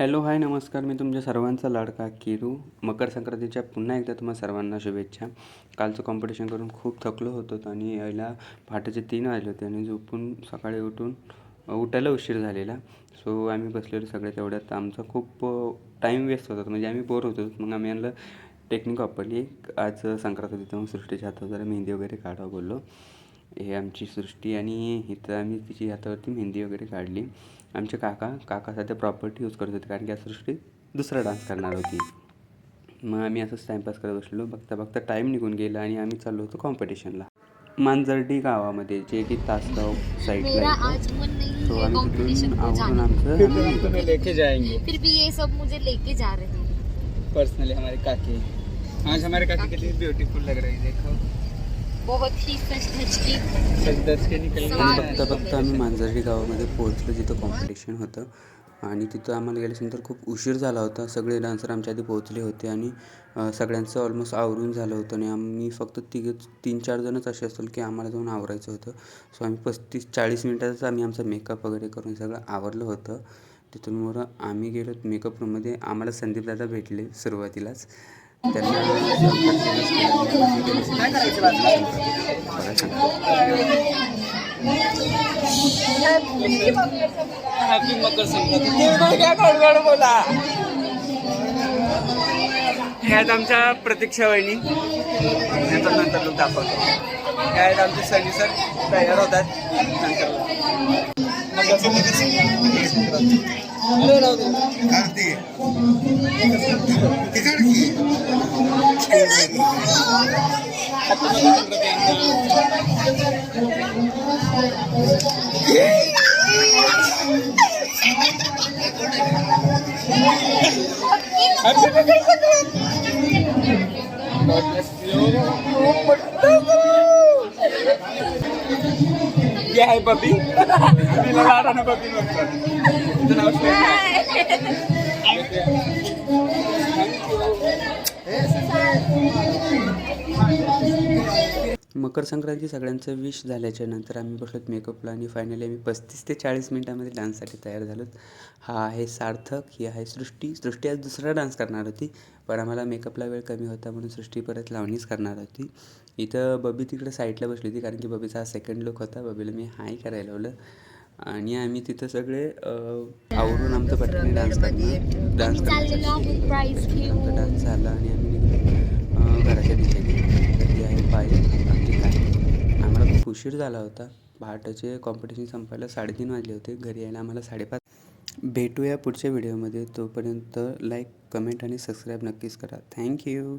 Hello hi नमस्कार. मी तुमच्या सर्वांचा लाडका किरू. मकर संक्रांतीच्या पुन्हा एकदा तुम्हा सर्वांना शुभेच्छा. कालचं कॉम्पिटिशन करून खूप थकलो होतो आणि यायला पहाटेचे तीन वाजले होते आणि झोपून सकाळी उठून उठायला उशीर झालेला. सो आम्ही बसलेलो सगळ्या तेवढ्यात. आमचा खूप टाईम वेस्ट होता. म्हणजे आम्ही बोर होतो. मग आम्ही यांना टेक्निक वापरली. आज संक्रांत होती तेव्हा सृष्टीच्या हातात जरा मेहंदी वगैरे काढा बोललो. हे आमची सृष्टी आणि इथं आम्ही तिची हातावरती मेहंदी वगैरे काढली. आमचे काका काका सध्या प्रॉपर्टी यूज करत होते कारण की या सृष्टी दुसरा डान्स करणार होती. मग आम्ही असंच टाईमपास करत बसलो. बघता बघता टाईम निघून गेला आणि आम्ही चाललो होतो कॉम्पिटिशनला मांजर्डी गावामध्ये जे की तासगाव मेरा साईडला आज मन नहीं तो आम्ही आवरून जाने आमचं लेके जाएंगे. फिर भी ये सब मुझे लेके जा रहे हैं। पर्सनली हमारे काकी आज हमारे काकी कितनी ब्यूटीफुल लग रही है देखो। बहुत ही बघता बघता आम्ही मांजर्डी गावामध्ये पोहोचलो जिथं कॉम्पिटिशन होतं. आणि तिथं आम्हाला गेल्यानंतर खूप उशीर झाला होता. सगळे डान्सर आमच्या आधी पोहोचले होते आणि सगळ्यांचं ऑलमोस्ट आवरून झालं होतं. आणि आम्ही फक्त तिघच तीन चार जणच असे असतील की आम्हाला जाऊन आवरायचं होतं. सो आम्ही पस्तीस चाळीस मिनटातच आम्ही आमचा मेकअप वगैरे करून सगळं आवरलं होतं. तिथून मग आम्ही गेलो मेकअप रूममध्ये आम्हाला संदीप दादा भेटले सुरुवातीलाच. त्यांना काय करायचं. हॅपी मकर संक्रांती. बोला. हे आमच्या प्रतीक्षा वहिनी. नंतर नंतर लोक दाखवतो. हे आहेत आमचे सनी सर तयार होतात. नंतर. मकर संक्रांती. కార్తీక్ ఇక్కడికి అర్థం Hi, Papi. Nilalaro na Papi mag Ito na ako Thank you. Thank you. Makar Sankranti सगळ्यांचं विश झाल्याच्यानंतर आम्ही बसलोत मेकअपला आणि फायनली आम्ही पस्तीस ते चाळीस मिनटामध्ये डान्ससाठी तयार झालो हा आहे सार्थक ही आहे सृष्टी. सृष्टी आज दुसरा डान्स करणार होती पण आम्हाला मेकअपला वेळ कमी होता म्हणून सृष्टी परत लावणीच करणार होती. इथं बबी तिकडे साईडला बसली होती कारण की बबीचा हा सेकंड लुक होता. बबीला मी हाय करायला लावलं. आणि आम्ही तिथं सगळे आवरून आमचं पटकन डान्स करणार. डान्स चाललेलो आमचा डान्स झाला आणि आम्ही घराच्या दिशेने. ही आहे पाय आमची काय आम्हाला खूप उशीर झाला होता. पहाटेचे कॉम्पिटिशन संपायला साडेतीन वाजले होते. घरी यायला आम्हाला साडेपाच. भेटूया पुढच्या व्हिडिओमध्ये तोपर्यंत लाईक कमेंट आणि सबस्क्राईब नक्कीच करा. थँक्यू